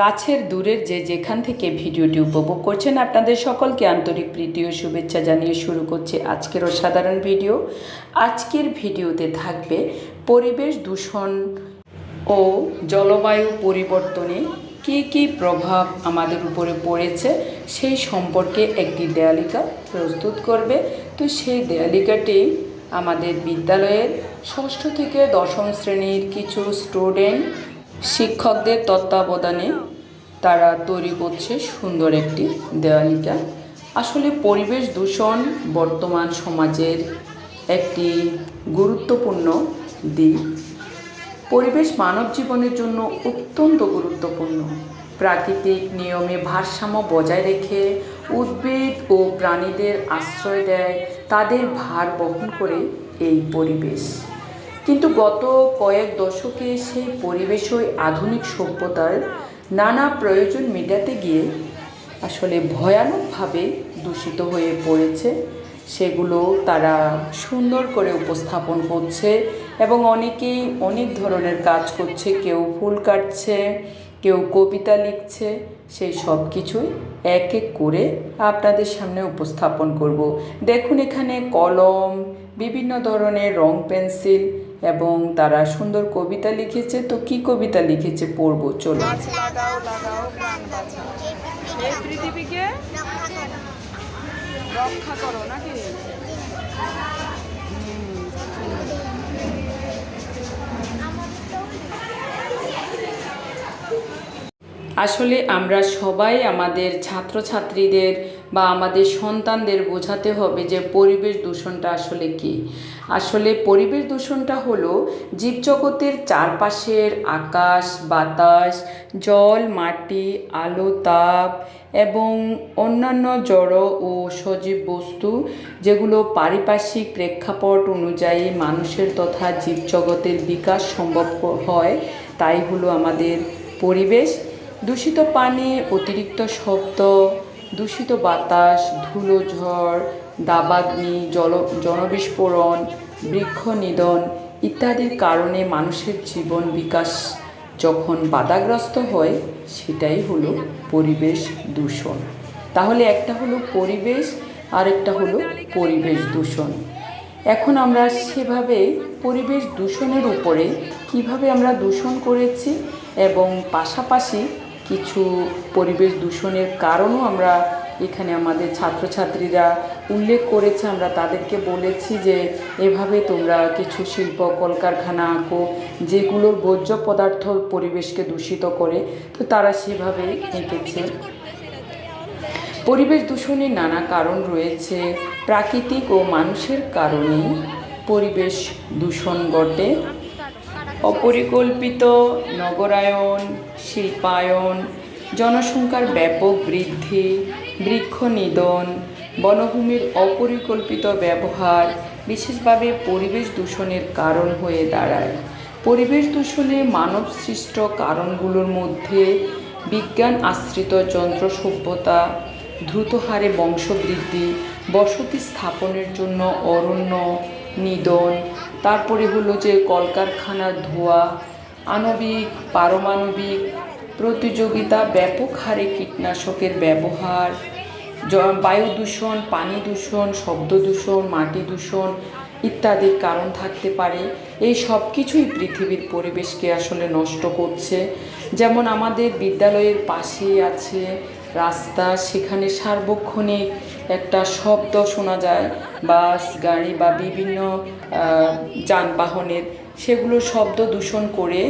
কাছের দূরের যে যেখান থেকে ভিডিওটি উপভোগ করছেন আপনাদের সকলকে আন্তরিক প্রীতি ও শুভেচ্ছা জানিয়ে শুরু করছে আজকের অসাধারণ ভিডিও। আজকের ভিডিওতে থাকবে পরিবেশ দূষণ ও জলবায়ু পরিবর্তনে কী কী প্রভাব আমাদের উপরে পড়েছে সেই সম্পর্কে একটি দেয়ালিকা প্রস্তুত করবে। তো সেই দেয়ালিকাটি আমাদের বিদ্যালয়ের ষষ্ঠ থেকে দশম শ্রেণির কিছু স্টুডেন্ট শিক্ষকদের তত্ত্বাবধানে তারা তৈরি করছে সুন্দর একটি দেওয়ালিকা। আসলে পরিবেশ দূষণ বর্তমান সমাজের একটি গুরুত্বপূর্ণ দিক। পরিবেশ মানব জীবনের জন্য অত্যন্ত গুরুত্বপূর্ণ। প্রাকৃতিক নিয়মে ভারসাম্য বজায় রেখে উদ্ভিদ ও প্রাণীদের আশ্রয় দেয়, তাদের ভার বহন করে এই পরিবেশ। কিন্তু গত কয়েক দশকে সেই পরিবেশই আধুনিক সভ্যতার নানা প্রয়োজন মেটাতে গিয়ে আসলে ভয়ানকভাবে দূষিত হয়ে পড়েছে। সেগুলো তারা সুন্দর করে উপস্থাপন করছে এবং অনেকেই অনেক ধরনের কাজ করছে। কেউ ফুল কাটছে, কেউ কবিতা লিখছে, সেই সব কিছুই এক এক করে আপনাদের সামনে উপস্থাপন করব। দেখুন এখানে কলম, বিভিন্ন ধরনের রং পেন্সিল এবং তারা সুন্দর কবিতা লিখেছে। তো কি কবিতা লিখেছে পড়ব? চলো। লাগাও লাগাও প্রাণ বাঁচাও। এই পৃথিবীকে রক্ষা করো নাকি? আসলে আমরা সবাই আমাদের ছাত্রছাত্রীদের বা আমাদের সন্তানদের বোঝাতে হবে যে পরিবেশ দূষণটা আসলে কি। আসলে পরিবেশ দূষণটা হলো জীবজগতের চারপাশের আকাশ, বাতাস, জল, মাটি, আলো, তাপ এবং অন্যান্য জড় ও সজীব বস্তু যেগুলো পারিপার্শ্বিক প্রেক্ষাপট অনুযায়ী মানুষের তথা জীবজগতের বিকাশ সম্ভব হয়, তাই হলো আমাদের পরিবেশ। দূষিত পানি, অতিরিক্ত শব্দ দূষিত বাতাস, ধুলো ঝড়, দাবাগ্নি, জল, জনবিস্ফোরণ, বৃক্ষ নিধন ইত্যাদির কারণে মানুষের জীবন বিকাশ যখন বাধাগ্রস্ত হয়, সেটাই হলো পরিবেশ দূষণ। তাহলে একটা হলো পরিবেশ আর একটা হলো পরিবেশ দূষণ। এখন আমরা সেভাবে পরিবেশ দূষণের উপরে কীভাবে আমরা দূষণ করেছি এবং পাশাপাশি কিছু পরিবেশ দূষণের কারণও আমরা এখানে আমাদের ছাত্রছাত্রীরা উল্লেখ করেছে। আমরা তাদেরকে বলেছি যে, এভাবে তোমরা কিছু শিল্প, কলকারখানা, আঁকো যেগুলোর বর্জ্য পদার্থ পরিবেশকে দূষিত করে, তো তারা সেভাবে এঁকেছে। পরিবেশ দূষণের নানা কারণ রয়েছে। প্রাকৃতিক ও মানুষের কারণেই পরিবেশ দূষণ ঘটে। অপরিকল্পিত নগরায়ন, শিল্পায়ন, জনসংখ্যার ব্যাপক বৃদ্ধি, বৃক্ষ নিধন, বনভূমির অপরিকল্পিত ব্যবহার বিশেষভাবে পরিবেশ দূষণের কারণ হয়ে দাঁড়ায়। পরিবেশ দূষণে মানব সৃষ্ট কারণগুলোর মধ্যে বিজ্ঞান আশ্রিত যন্ত্র সভ্যতা, দ্রুত হারে বংশবৃদ্ধি, বসতি স্থাপনের জন্য অরণ্য নিধন তারপরে হলো যে কলকারখানার ধোঁয়া, আণবিক, পারমাণবিক প্রতিযোগিতা, ব্যাপক হারে কীটনাশকের ব্যবহার বায়ু দূষণ, পানি দূষণ, শব্দ দূষণ, মাটি দূষণ ইত্যাদির কারণ থাকতে পারে। এই সব কিছুই পৃথিবীর পরিবেশকে আসলে নষ্ট করছে। যেমন আমাদের বিদ্যালয়ের পাশেই আছে রাস্তা সেখানে সার্বক্ষণিক একটা শব্দ শোনা যায়। বাস, গাড়ি বা বিভিন্ন যানবাহনের সেগুলো শব্দ দূষণ করে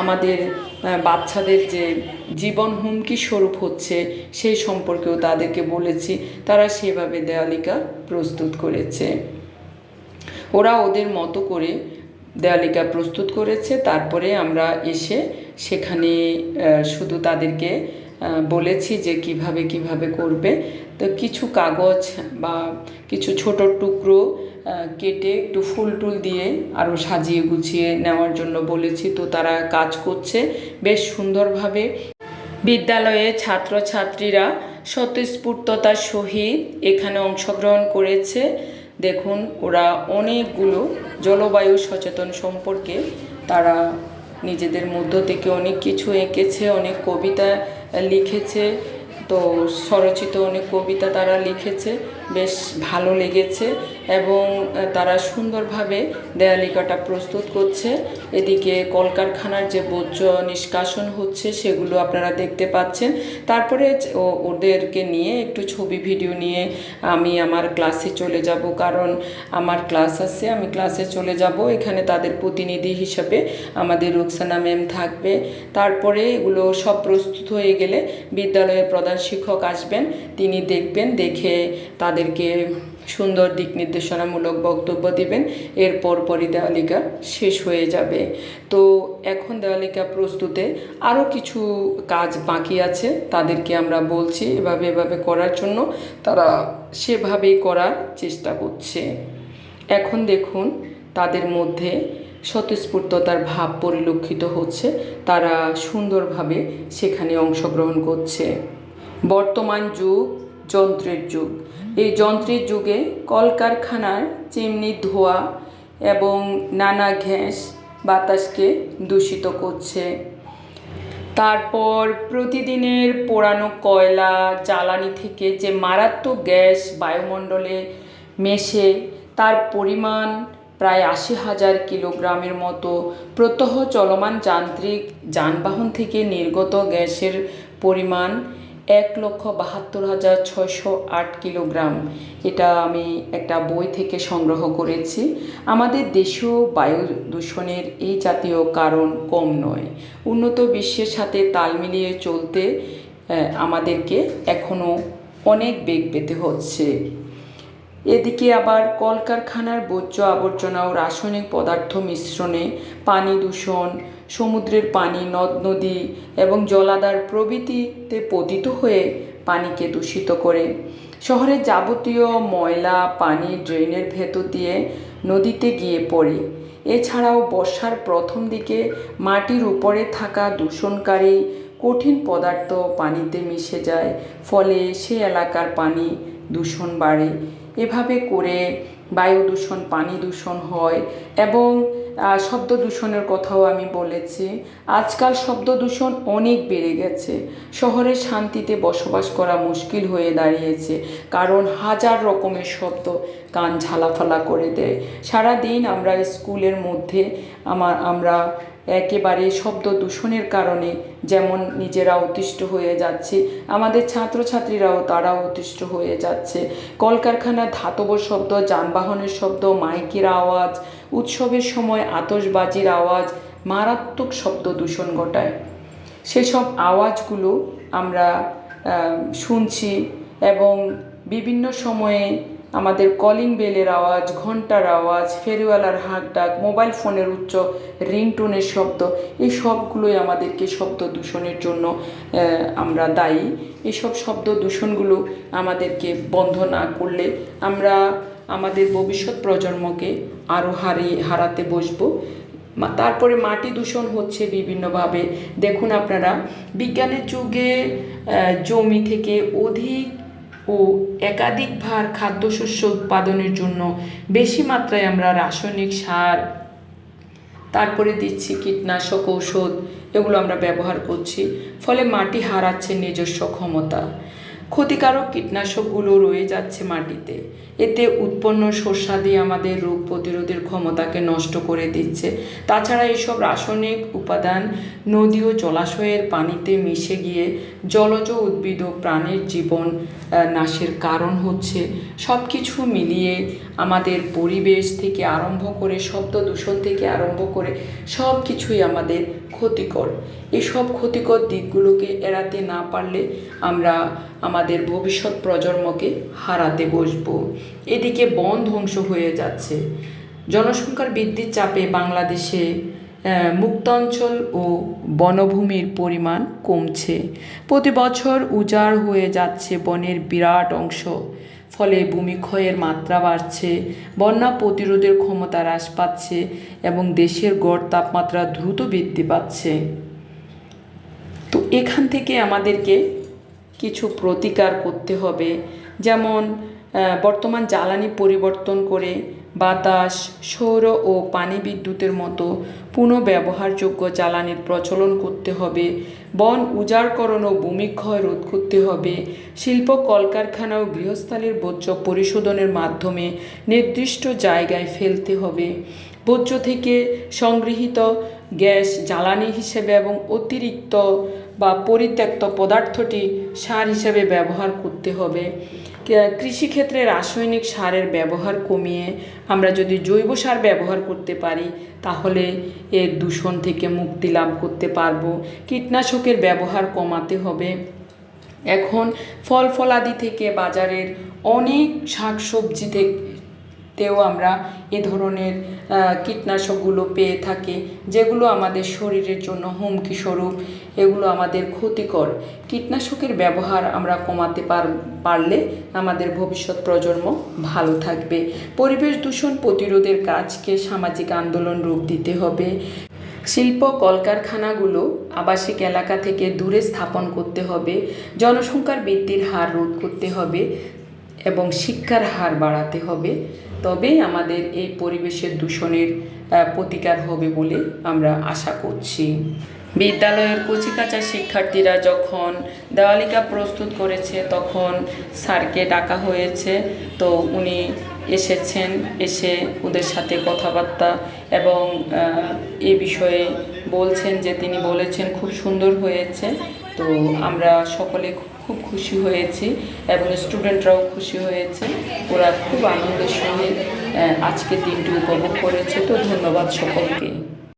আমাদের বাচ্চাদের যে জীবন হুমকি স্বরূপ হচ্ছে সেই সম্পর্কেও তাদেরকে বলেছি। তারা সেভাবে দেয়ালিকা প্রস্তুত করেছে। ওরা ওদের মতো করে দেয়ালিকা প্রস্তুত করেছে। তারপরে আমরা এসে সেখানে শুধু তাদেরকে বলেছি যে কীভাবে কীভাবে করবে। তো কিছু কাগজ বা কিছু ছোট টুকরো কেটে একটু ফুল টুল দিয়ে আরও সাজিয়ে গুছিয়ে নেওয়ার জন্য বলেছি। তো তারা কাজ করছে বেশ সুন্দরভাবে। বিদ্যালয়ে ছাত্রছাত্রীরা স্বতঃস্ফূর্ততার সহিত এখানে অংশগ্রহণ করেছে। দেখুন, ওরা অনেকগুলো জলবায়ু সচেতন সম্পর্কে তারা নিজেদের মধ্য থেকে অনেক কিছু এঁকেছে, অনেক কবিতা লিখেছে। তো স্বরচিত অনেক কবিতা তারা লিখেছে। বেশ ভালো লেগেছে। এবং তারা সুন্দরভাবে দেয়ালিকাটা প্রস্তুত করছে। এদিকে কলকারখানার যে বর্জ্য নিষ্কাশন হচ্ছে, সেগুলো আপনারা দেখতে পাচ্ছেন। তারপরে ওদেরকে নিয়ে একটু ছবি, ভিডিও নিয়ে আমি আমার ক্লাসে চলে যাব। কারণ আমার ক্লাস আছে, আমি ক্লাসে চলে যাব। এখানে তাদের প্রতিনিধি হিসাবে আমাদের রুকসানা ম্যাম থাকবে। তারপরে এগুলো সব প্রস্তুত হয়ে গেলে বিদ্যালয়ের প্রধান শিক্ষক আসবেন। তিনি দেখবেন, দেখে তাদেরকে সুন্দর দিক নির্দেশনামূলক বক্তব্য দিবেন। এরপর পরই দেওয়ালিকা শেষ হয়ে যাবে। তো এখন দেওয়ালিকা প্রস্তুতে আরও কিছু কাজ বাকি আছে, তাদেরকে আমরা বলছি এভাবে এভাবে করার জন্য। তারা সেভাবেই করার চেষ্টা করছে। এখন দেখুন, তাদের মধ্যে স্বতঃস্ফূর্ততার ভাব পরিলক্ষিত হচ্ছে। তারা সুন্দরভাবে সেখানে অংশগ্রহণ করছে। বর্তমান যুগ, যন্ত্রের যুগ। এই যন্ত্রের যুগে কলকারখানার চিমনির ধোঁয়া এবং নানা গ্যাস বাতাসকে দূষিত করছে। তারপর প্রতিদিনের পোড়ানো কয়লা, জ্বালানি থেকে যে মারাত্মক গ্যাস বায়ুমণ্ডলে মেশে, তার পরিমাণ প্রায় আশি হাজার কিলোগ্রামের মতো প্রত্যহ চলমান যান্ত্রিক যানবাহন থেকে নির্গত গ্যাসের পরিমাণ এক লক্ষ বাহাত্তর হাজার ছয়শো আট কিলোগ্রাম। এটা আমি একটা বই থেকে সংগ্রহ করেছি। আমাদের দেশেও বায়ু দূষণের এই জাতীয় কারণ কম নয়। উন্নত বিশ্বের সাথে তাল মিলিয়ে চলতে আমাদেরকে এখনও অনেক বেগ পেতে হচ্ছে। এদিকে আবার কলকারখানার বর্জ্য আবর্জনা ও রাসায়নিক পদার্থ মিশ্রণে পানি দূষণ, সমুদ্রের পানি, নদ, নদী এবং জলাধার প্রভৃতিতে পতিত হয়ে পানিকে দূষিত করে। শহরের যাবতীয় ময়লা, পানি ড্রেনের ভেতর দিয়ে নদীতে গিয়ে পড়ে। এছাড়াও বর্ষার প্রথম দিকে মাটির উপরে থাকা দূষণকারী কঠিন পদার্থ পানিতে মিশে যায়, ফলে সে এলাকার পানি দূষণ বাড়ে। এভাবে করে বায়ু দূষণ পানি দূষণ হয় এবং শব্দ দূষণের কথাও আমি বলেছি। আজকাল শব্দ দূষণ অনেক বেড়ে গেছে। শহরে শান্তিতে বসবাস করা মুশকিল হয়ে দাঁড়িয়েছে, কারণ হাজার রকমের শব্দ কান ঝালাফালা করে দেয়। সারাদিন আমরা স্কুলের মধ্যে আমার আমরা একেবারে শব্দ দূষণের কারণে যেমন নিজেরা অতিষ্ঠ হয়ে যাচ্ছি, আমাদের ছাত্রছাত্রীরাও তারাও অতিষ্ঠ হয়ে যাচ্ছে। কলকারখানার ধাতব শব্দ, যানবাহনের শব্দ, মাইকের আওয়াজ উৎসবের সময় আতশবাজির আওয়াজ মারাত্মক শব্দ দূষণ ঘটায়। সেসব আওয়াজগুলো আমরা শুনছি এবং বিভিন্ন সময়ে আমাদের কলিং বেলের আওয়াজ ঘণ্টার আওয়াজ, ফেরিওয়ালার হাঁক ডাক মোবাইল ফোনের উচ্চ রিংটোনের শব্দ, এই সবগুলোই আমাদেরকে শব্দ দূষণের জন্য আমরা দায়ী। এসব শব্দ দূষণগুলো আমাদেরকে বন্ধ না করলে আমরা আমাদের ভবিষ্যৎ প্রজন্মকে আরও হারিয়ে হারাতে বসবো। তারপরে মাটি দূষণ হচ্ছে বিভিন্নভাবে। দেখুন আপনারা, বিজ্ঞানের যুগে জমি থেকে অধিক ও একাধিক ভার খাদ্যশস্য উৎপাদনের জন্য বেশি মাত্রায় আমরা রাসায়নিক সার, তারপরে দিচ্ছি কীটনাশক ঔষধ, এগুলো আমরা ব্যবহার করছি। ফলে মাটি হারাচ্ছে নিজস্ব ক্ষমতা। ক্ষতিকারক কীটনাশকগুলো রয়ে যাচ্ছে মাটিতে। এতে উৎপন্ন শস্যাদি আমাদের রোগ প্রতিরোধের ক্ষমতাকে নষ্ট করে দিচ্ছে। তাছাড়া এইসব রাসায়নিক উপাদান নদী ও জলাশয়ের পানিতে মিশে গিয়ে জলজ উদ্ভিদ ও প্রাণীর জীবন নাশের কারণ হচ্ছে। সব কিছু মিলিয়ে আমাদের পরিবেশ থেকে আরম্ভ করে, শব্দ দূষণ থেকে আরম্ভ করে সব কিছুই আমাদের ক্ষতিকর। এসব ক্ষতিকর দিকগুলোকে এড়াতে না পারলে আমরা আমাদের ভবিষ্যৎ প্রজন্মকে হারাতে বসব। এদিকে বন ধ্বংস হয়ে যাচ্ছে। জনসংখ্যার বৃদ্ধির চাপে বাংলাদেশে মুক্তাঞ্চল ও বনভূমির পরিমাণ কমছে। প্রতি বছর উজাড় হয়ে যাচ্ছে বনের বিরাট অংশ। ফলে ভূমিক্ষয়ের মাত্রা বাড়ছে, বন্যা প্রতিরোধের ক্ষমতা হ্রাস পাচ্ছে এবং দেশের গড় তাপমাত্রা দ্রুত বৃদ্ধি পাচ্ছে। তো এখান থেকে আমাদেরকে কিছু প্রতিকার করতে হবে। যেমন বর্তমান জ্বালানি পরিবর্তন করে বাতাস, সৌর ও পানি বিদ্যুতের মতো পুনঃব্যবহারযোগ্য জ্বালানির প্রচলন করতে হবে। বন উজাড়করণ ও ভূমিক্ষয় রোধ করতে হবে। শিল্প কলকারখানা ও গৃহস্থালির বর্জ্য পরিশোধনের মাধ্যমে নির্দিষ্ট জায়গায় ফেলতে হবে। বর্জ্য থেকে সংগৃহীত গ্যাস জ্বালানি হিসেবে এবং অতিরিক্ত বা পরিত্যক্ত পদার্থটি সার হিসেবে ব্যবহার করতে হবে। কৃষিক্ষেত্রে রাসায়নিক সারের ব্যবহার কমিয়ে আমরা যদি জৈব সার ব্যবহার করতে পারি, তাহলে এর দূষণ থেকে মুক্তি লাভ করতে পারব। কীটনাশকের ব্যবহার কমাতে হবে। এখন ফল ফলাদি থেকে বাজারের অনেক শাকসবজি থেকে তেও আমরা এ ধরনের কীটনাশকগুলো পেয়ে থাকি, যেগুলো আমাদের শরীরের জন্য হুমকি স্বরূপ এগুলো আমাদের ক্ষতিকর। কীটনাশকের ব্যবহার আমরা কমাতে পার, পারলে আমাদের ভবিষ্যৎ প্রজন্ম ভালো থাকবে। পরিবেশ দূষণ প্রতিরোধের কাজকে সামাজিক আন্দোলন রূপ দিতে হবে। শিল্প কলকারখানাগুলো আবাসিক এলাকা থেকে দূরে স্থাপন করতে হবে, জনসংখ্যার বৃদ্ধির হার রোধ করতে হবে এবং শিক্ষার হার বাড়াতে হবে। তবেই আমাদের এই পরিবেশের দূষণের প্রতিকার হবে বলে আমরা আশা করছি। বিদ্যালয়ের কচিকাঁচা শিক্ষার্থীরা যখন দেওয়ালিকা প্রস্তুত করেছে, তখন স্যারকে ডাকা হয়েছে। তো উনি এসেছেন, এসে ওদের সাথে কথাবার্তা এবং এ বিষয়ে বলছেন যে তিনি বলেছেন, খুব সুন্দর হয়েছে। তো আমরা সকলে খুব খুশি হয়েছি এবং স্টুডেন্টরাও খুশি হয়েছে। ওরা খুব আনন্দের সঙ্গে আজকের দিনটি উপভোগ করেছে। তো ধন্যবাদ সকলকে।